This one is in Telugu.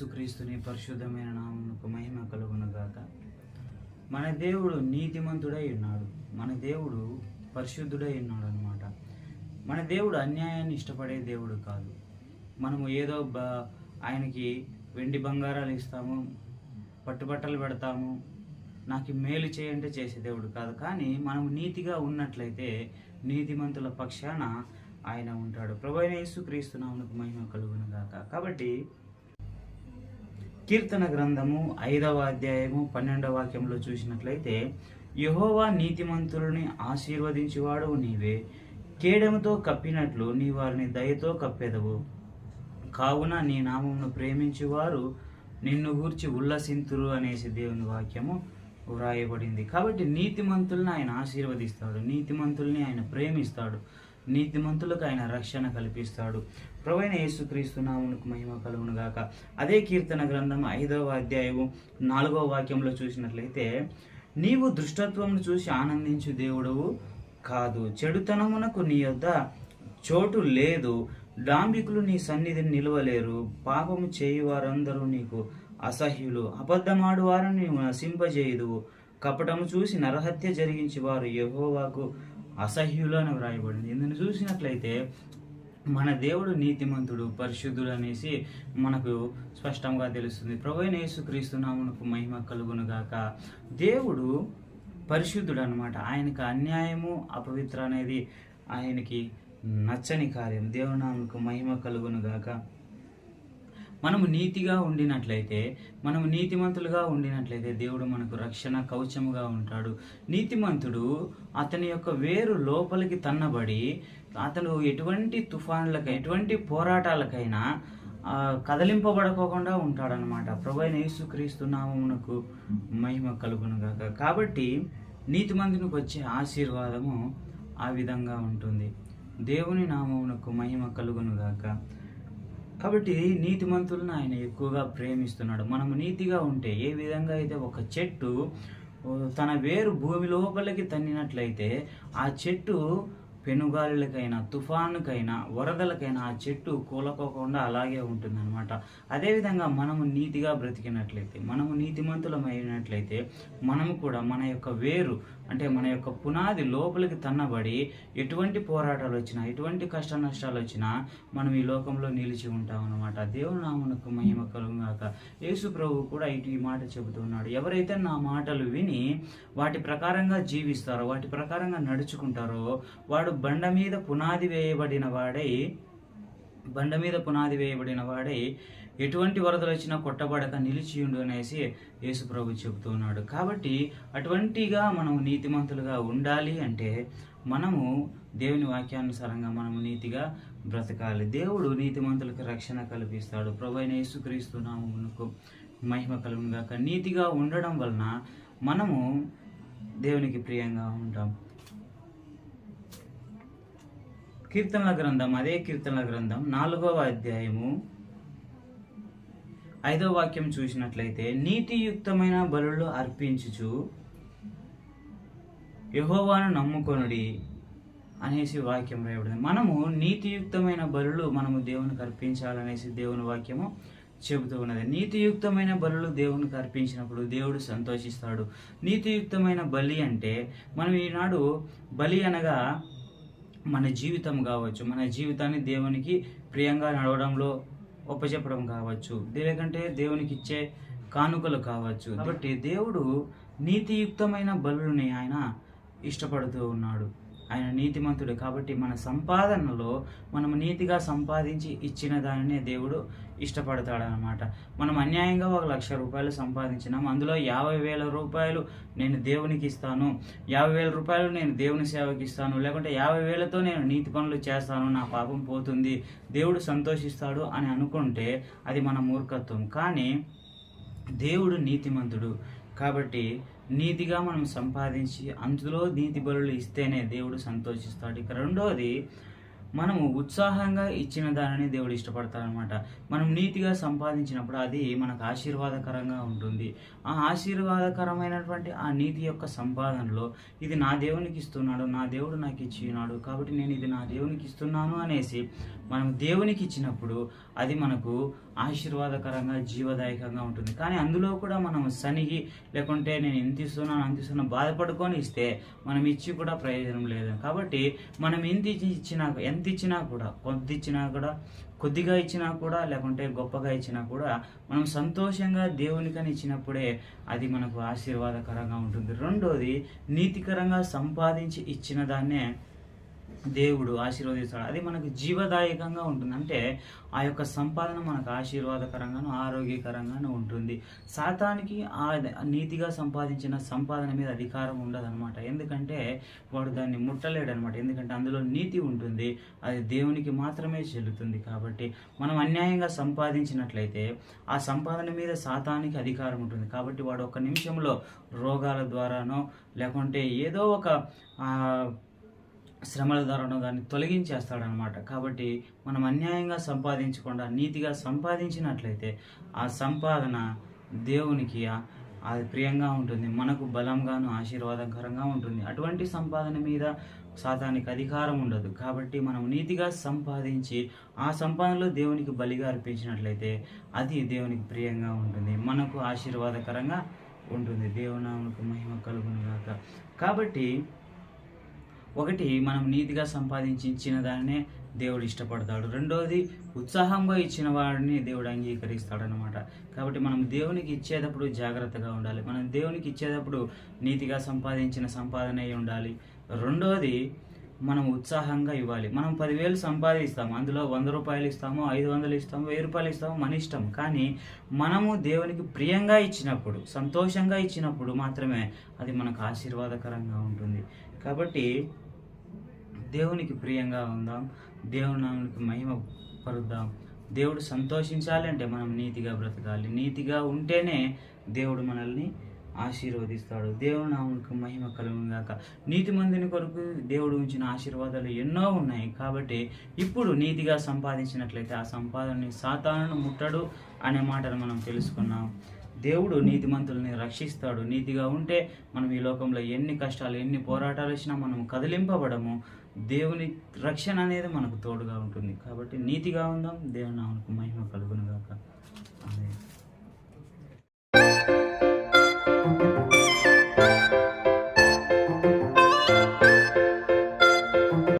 యేసుక్రీస్తుని పరిశుద్ధమైన నామమునకు మహిమ కలుగునగాక. మన దేవుడు నీతిమంతుడై ఉన్నాడు. మన దేవుడు పరిశుద్ధుడై ఉన్నాడు అనమాట మన దేవుడు అన్యాయాన్ని ఇష్టపడే దేవుడు కాదు. మనము ఏదో బ ఆయనకి వెండి బంగారాలు ఇస్తాము పట్టుబట్టలు పెడతాము నాకు మేలు చేయంటే చేసే దేవుడు కాదు. కానీ మనం నీతిగా ఉన్నట్లయితే నీతిమంతుల పక్షాన ఆయన ఉంటాడు. ప్రభు అయిన యేసుక్రీస్తు నామకు మహిమ కలుగును గాక కాబట్టి కీర్తన గ్రంథము ఐదవ అధ్యాయము పన్నెండవ వాక్యంలో చూసినట్లయితే యహోవా నీతిమంతులని ఆశీర్వదించేవాడు నీవే. కేడముతో కప్పినట్లు నీ వారిని దయతో కప్పెదవు. కావున నీ నామమును ప్రేమించేవారు నిన్ను గూర్చి ఉల్లసింతురు అనేసి దేవుని వాక్యము వ్రాయబడింది. కాబట్టి నీతిమంతుల్ని ఆయన ఆశీర్వదిస్తాడు నీతిమంతుల్ని ఆయన ప్రేమిస్తాడు. నీతిమంతులకు ఆయన రక్షణ కల్పిస్తాడు. ప్రవైన యేసుక్రీస్తు నామునకు మహిమ కలుగును గాక. అదే కీర్తన గ్రంథం ఐదవ అధ్యాయము నాలుగవ వాక్యంలో చూసినట్లయితే నీవు దృష్టత్వమును చూసి ఆనందించు దేవుడవు కాదు. చెడుతనమునకు నీ యొద్ద చోటు లేదు. డాంబికులు నీ సన్నిధిని నిలవలేరు. పాపము చేయు వారందరూ నీకు అసహ్యులు. అబద్ధమాడు వారిని నీవు నశింపజేయుదువు. కపటము చూసి నరహత్య జరిగించి వారు యహోవాకు అసహ్యులు అని వ్రాయబడింది. ఇందును చూసినట్లయితే మన దేవుడు నీతిమంతుడు పరిశుద్ధుడు అనేసి మనకు స్పష్టంగా తెలుస్తుంది. ప్రభు యేసుక్రీస్తు నామునకు మహిమ కలుగును గాక. దేవుడు పరిశుద్ధుడు అనమాట ఆయనకు అన్యాయము అపవిత్ర అనేది ఆయనకి నచ్చని కార్యం. దేవునామకు మహిమ కలుగును గాక. మనము నీతిగా ఉండినట్లయితే మనము నీతిమంతులుగా ఉండినట్లయితే దేవుడు మనకు రక్షణ కవచముగా ఉంటాడు. నీతిమంతుడు అతని యొక్క వేరు లోపలికి తన్నబడి అతను ఎటువంటి తుఫానులకు ఎటువంటి పోరాటాలకైనా కదలింపబడకోకుండా ఉంటాడనమాట ప్రభు అయిన యేసుక్రీస్తు నామమునకు మహిమ కలుగును గాక కాబట్టి నీతిమంతునికి వచ్చే ఆశీర్వాదము ఆ విధంగా ఉంటుంది. దేవుని నామమునకు మహిమ కలుగును గాక కాబట్టి నీతిమంతులను ఆయన ఎక్కువగా ప్రేమిస్తున్నాడు. మనము నీతిగా ఉంటే ఏ విధంగా అయితే ఒక చెట్టు తన వేరు భూమి లోపలికి తన్నినట్లయితే ఆ చెట్టు పెనుగాలులకైనా తుఫానుకైనా వరదలకైనా ఆ చెట్టు కూలకోకుండా అలాగే ఉంటుందన్నమాట. అదేవిధంగా మనము నీతిగా బ్రతికినట్లయితే మనము నీతిమంతులమైనట్లయితే మనము కూడా మన యొక్క వేరు అంటే మన యొక్క పునాది లోపలికి తన్నబడి ఎటువంటి పోరాటాలు వచ్చినా ఎటువంటి కష్ట నష్టాలు వచ్చినా మనం ఈ లోకంలో నిలిచి ఉంటాం అనమాట దేవుని నామనకు మహిమ కలుగాక యేసు ప్రభు కూడా ఇటు ఈ మాట చెబుతున్నాడు ఎవరైతే నా మాటలు విని వాటి ప్రకారంగా జీవిస్తారో వాటి ప్రకారంగా నడుచుకుంటారో వాడు బండ మీద పునాది వేయబడిన వాడై బండ మీద పునాది వేయబడిన వాడై ఎటువంటి వరదలు వచ్చినా కొట్టబడక నిలిచియుండు అనేసి యేసు ప్రభు చెబుతున్నాడు కాబట్టి అటువంటిగా మనం నీతిమంతులుగా ఉండాలి అంటే మనము దేవుని వాక్యానుసారంగా మనము నీతిగా బ్రతకాలి. దేవుడు నీతిమంతులకు రక్షణ కల్పిస్తాడు. ప్రభు అయిన యేసుక్రీస్తు నామమునకు మహిమ కలుగుగాక నీతిగా ఉండడం వలన మనము దేవునికి ప్రియంగా ఉంటాం. కీర్తనల గ్రంథం అదే కీర్తనల గ్రంథం నాలుగవ అధ్యాయము ఐదో వాక్యం చూసినట్లయితే నీతియుక్తమైన బలులు అర్పించుచు యహోవాను నమ్ముకొనుడి అనేసి వాక్యం రాయబడింది. మనము నీతియుక్తమైన బలులు మనము దేవునికి అర్పించాలనేసి దేవుని వాక్యము చెబుతూ ఉన్నది. నీతియుక్తమైన బలులు దేవునికి అర్పించినప్పుడు దేవుడు సంతోషిస్తాడు. నీతియుక్తమైన బలి అంటే మనం ఈనాడు బలి అనగా మన జీవితం కావచ్చు. మన జీవితాన్ని దేవునికి ప్రియంగా నడవడంలో ఒప్పచెప్పడం కావచ్చు. లేకంటే దేవునికి ఇచ్చే కానుకలు కావచ్చు. కాబట్టి దేవుడు నీతియుక్తమైన బలుని ఆయన ఇష్టపడుతూ ఉన్నాడు. ఆయన నీతిమంతుడు కాబట్టి మన సంపాదనలో మనం నీతిగా సంపాదించి ఇచ్చిన దానినే దేవుడు ఇష్టపడతాడనమాట మనం అన్యాయంగా ఒక లక్ష రూపాయలు సంపాదించినాం అందులో యాభై వేల రూపాయలు నేను దేవునికి ఇస్తాను యాభై వేల రూపాయలు నేను దేవుని సేవకి ఇస్తాను లేకుంటే యాభై వేలతో నేను నీతి పనులు చేస్తాను నా పాపం పోతుంది దేవుడు సంతోషిస్తాడు అని అనుకుంటే అది మన మూర్ఖత్వం. కానీ దేవుడు నీతిమంతుడు కాబట్టి నీతిగా మనం సంపాదించి అందులో నీతి బలులు ఇస్తేనే దేవుడు సంతోషిస్తాడు. ఇక రెండోది మనము ఉత్సాహంగా ఇచ్చిన దానిని దేవుడు ఇష్టపడతాడనమాట. మనం నీతిగా సంపాదించినప్పుడు అది మనకు ఆశీర్వాదకరంగా ఉంటుంది. ఆ ఆశీర్వాదకరమైనటువంటి ఆ నీతి యొక్క సంపాదనలో ఇది నా దేవునికి ఇస్తున్నాడు నా దేవుడు నాకు ఇచ్చి ఉన్నాడు కాబట్టి నేను ఇది నా దేవునికి ఇస్తున్నాను అనేసి మనం దేవునికి ఇచ్చినప్పుడు అది మనకు ఆశీర్వాదకరంగా జీవదాయకంగా ఉంటుంది. కానీ అందులో కూడా మనం సనిగి లేకుంటే నేను ఎంత ఇస్తున్నాను అంత ఇస్తున్నాను బాధపడుకొని ఇస్తే మనం ఇచ్చి కూడా ప్రయోజనం లేదు. కాబట్టి మనం ఎంత ఇచ్చినా ఎంత ఇచ్చినా కూడా కొద్ది ఇచ్చినా కూడా కొద్దిగా ఇచ్చినా కూడా లేకుంటే గొప్పగా ఇచ్చినా కూడా మనం సంతోషంగా దేవునికని ఇచ్చినప్పుడే అది మనకు ఆశీర్వాదకరంగా ఉంటుంది. రెండోది నీతికరంగా సంపాదించి ఇచ్చిన దాన్నే దేవుడు ఆశీర్వదిస్తాడు. అది మనకు జీవదాయకంగా ఉంటుంది. అంటే ఆ యొక్క సంపాదన మనకు ఆశీర్వాదకరంగాను ఆరోగ్యకరంగాను ఉంటుంది. సాతానికి ఆ నీతిగా సంపాదించిన సంపాదన మీద అధికారం ఉండదన్నమాట. ఎందుకంటే వాడు దాన్ని ముట్టలేడు అనమాట ఎందుకంటే అందులో నీతి ఉంటుంది. అది దేవునికి మాత్రమే చెల్లుతుంది కాబట్టి మనం అన్యాయంగా సంపాదించినట్లయితే ఆ సంపాదన మీద సాతానికి అధికారం ఉంటుంది. కాబట్టి వాడు ఒక నిమిషంలో రోగాల ద్వారానో లేకుంటే ఏదో ఒక శ్రమల ద్వారా దాన్ని తొలగించేస్తాడనమాట. కాబట్టి మనం అన్యాయంగా సంపాదించకుండా నీతిగా సంపాదించినట్లయితే ఆ సంపాదన దేవునికి అది ప్రియంగా ఉంటుంది. మనకు బలంగాను ఆశీర్వాదకరంగా ఉంటుంది. అటువంటి సంపాదన మీద సాతానికి అధికారం ఉండదు. కాబట్టి మనం నీతిగా సంపాదించి ఆ సంపాదనలో దేవునికి బలిగా అర్పించినట్లయితే అది దేవునికి ప్రియంగా ఉంటుంది. మనకు ఆశీర్వాదకరంగా ఉంటుంది. దేవునామకు మహిమ కలుగును గాక కాబట్టి ఒకటి మనం నీతిగా సంపాదించి ఇచ్చిన దాన్నే దేవుడు ఇష్టపడతాడు. రెండవది ఉత్సాహంగా ఇచ్చిన వాడిని దేవుడు అంగీకరిస్తాడు అనమాట కాబట్టి మనం దేవునికి ఇచ్చేటప్పుడు జాగ్రత్తగా ఉండాలి. మనం దేవునికి ఇచ్చేటప్పుడు నీతిగా సంపాదించిన సంపాదన అయి ఉండాలి. రెండవది మనం ఉత్సాహంగా ఇవ్వాలి. మనం పదివేలు సంపాదిస్తాము అందులో వంద రూపాయలు ఇస్తాము ఐదు వందలు ఇస్తాము వెయ్యి రూపాయలు ఇస్తాము మన ఇష్టం. కానీ మనము దేవునికి ప్రియంగా ఇచ్చినప్పుడు సంతోషంగా ఇచ్చినప్పుడు మాత్రమే అది మనకు ఆశీర్వాదకరంగా ఉంటుంది. కాబట్టి దేవునికి ప్రియంగా ఉందాం దేవుని నామానికి మహిమ పరుద్దాం. దేవుడు సంతోషించాలి అంటే మనం నీతిగా బ్రతకాలి. నీతిగా ఉంటేనే దేవుడు మనల్ని ఆశీర్వదిస్తాడు. దేవుడు నామునికి మహిమ కలుగుగాక నీతి మందిని కొరకు దేవుడు ఉంచిన ఆశీర్వాదాలు ఎన్నో ఉన్నాయి. కాబట్టి ఇప్పుడు నీతిగా సంపాదించినట్లయితే ఆ సంపాదనని సాతాను ముట్టడు అనే మాటను మనం తెలుసుకున్నాం. దేవుడు నీతిమంతుల్ని రక్షిస్తాడు. నీతిగా ఉంటే మనం ఈ లోకంలో ఎన్ని కష్టాలు ఎన్ని పోరాటాలు వచ్చినా మనం కదిలింపబడము. దేవుని రక్షణ అనేది మనకు తోడుగా ఉంటుంది. కాబట్టి నీతిగా ఉందాం దేవుని నామకు మహిమ కలుగును గాక.